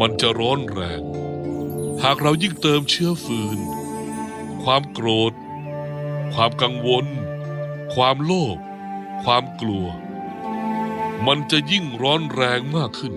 มันจะร้อนแรง หากเรายิ่งเติมเชื้อฟืน ความโกรธ ความกังวล ความโลภความกลัว มันจะยิ่งร้อนแรงมากขึ้น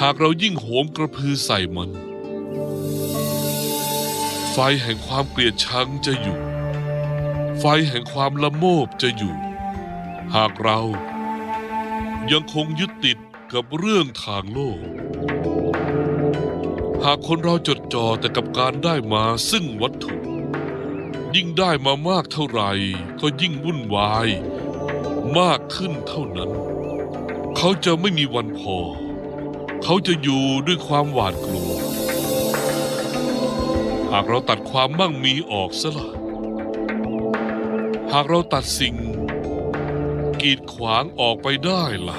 หากเรายิ่งโหมกระพือใส่มัน ไฟแห่งความเกลียดชังจะอยู่ ไฟแห่งความละโมบจะอยู่ หากเรายังคงยึดติด กับเรื่องทางโลก หากคนเราจดจ่อแต่กับการได้มาซึ่งวัตถุ ยิ่งได้มามากเท่าไหร่ ก็ยิ่งวุ่นวาย มากขึ้นเท่านั้น เขาจะไม่มีวันพอ เขาจะอยู่ด้วยความหวาดกลัว หากเราตัดความมั่งมีออกซะละหากเราตัดสิ่งกีดขวางออกไปได้ล่ะ